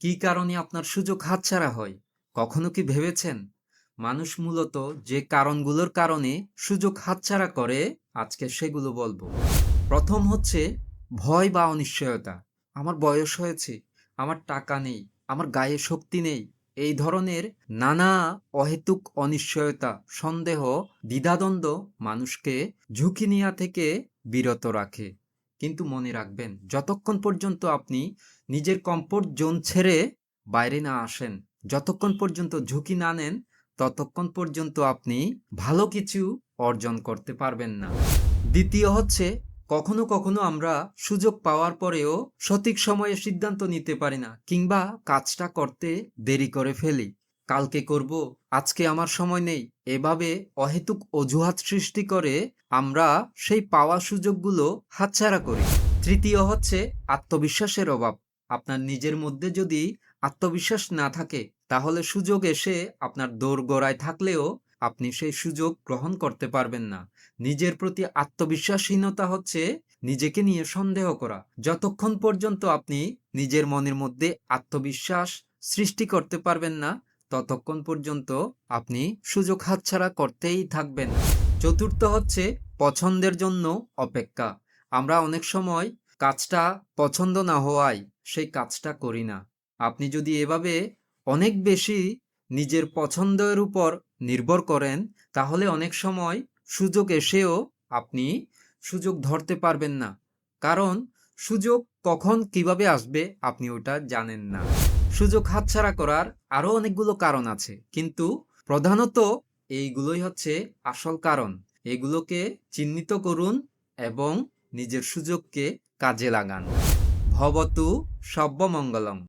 কি কারণে আপনার সুযোগ হাতছাড়া হয়? কখনো কি ভেবেছেন? মানুষ মূলত যে কারণগুলোর কারণে সুযোগ হাতছাড়া করে, আজকে সেগুলো বলব। প্রথম হচ্ছে ভয় বা অনিশ্চয়তা। আমার বয়স হয়েছে, আমার টাকা নেই, আমার গায়ে শক্তি নেই। এই ধরনের নানা অহেতুক অনিশ্চয়তা, সন্দেহ, দ্বিধাদ্বন্দ্ব মানুষকে ঝুঁকি নেওয়া থেকে বিরত রাখে। কিন্তু মনে রাখবেন, যতক্ষণ পর্যন্ত আপনি নিজের কমফোর্ট জোন ছেড়ে বাইরে না আসেন, যতক্ষণ পর্যন্ত ঝুঁকি না নেন, ততক্ষণ পর্যন্ত আপনি ভালো কিছু অর্জন করতে পারবেন না। দ্বিতীয় হচ্ছে, কখনো কখনো আমরা সুযোগ পাওয়ার পরেও সঠিক সময়ে সিদ্ধান্ত নিতে পারি না কিংবা কাজটা করতে দেরি করে ফেলি। কালকে করব, আজকে আমার সময় নেই। এভাবে অহেতুক অজুহাত সৃষ্টি করে আমরা সেই পাওয়া সুযোগগুলো হাতছাড়া করি। তৃতীয় হচ্ছে আত্মবিশ্বাসের অভাব। আপনার নিজের মধ্যে যদি আত্মবিশ্বাস না থাকে, তাহলে সুযোগ এসে আপনার দৌড় দোরগোড়ায় থাকলেও আপনি সেই সুযোগ গ্রহণ করতে পারবেন না। নিজের প্রতি আত্মবিশ্বাসহীনতা হচ্ছে নিজেকে নিয়ে সন্দেহ করা। যতক্ষণ পর্যন্ত আপনি নিজের মনের মধ্যে আত্মবিশ্বাস সৃষ্টি করতে পারবেন না ততক্ষণ পর্যন্ত আপনি সুযোগ হাতছাড়া করতেই থাকবেন। চতুর্থ হচ্ছে পছন্দের জন্য অপেক্ষা। আমরা অনেক সময় কাজটা পছন্দ না হওয়ায় সেই কাজটা করি না। আপনি যদি এভাবে অনেক বেশি নিজের পছন্দের উপর নির্ভর করেন, তাহলে অনেক সময় সুযোগ এসেও আপনি সুযোগ ধরতে পারবেন না। কারণ সুযোগ কখন কীভাবে আসবে আপনি ওটা জানেন না। সুযোগ হাতছাড়া করার আরও অনেকগুলো কারণ আছে, কিন্তু প্রধানত এইগুলোই হচ্ছে আসল কারণ। এগুলোকে চিহ্নিত করুন এবং নিজের সুযোগকে কাজে লাগান। ভবতু সব্যমঙ্গলম।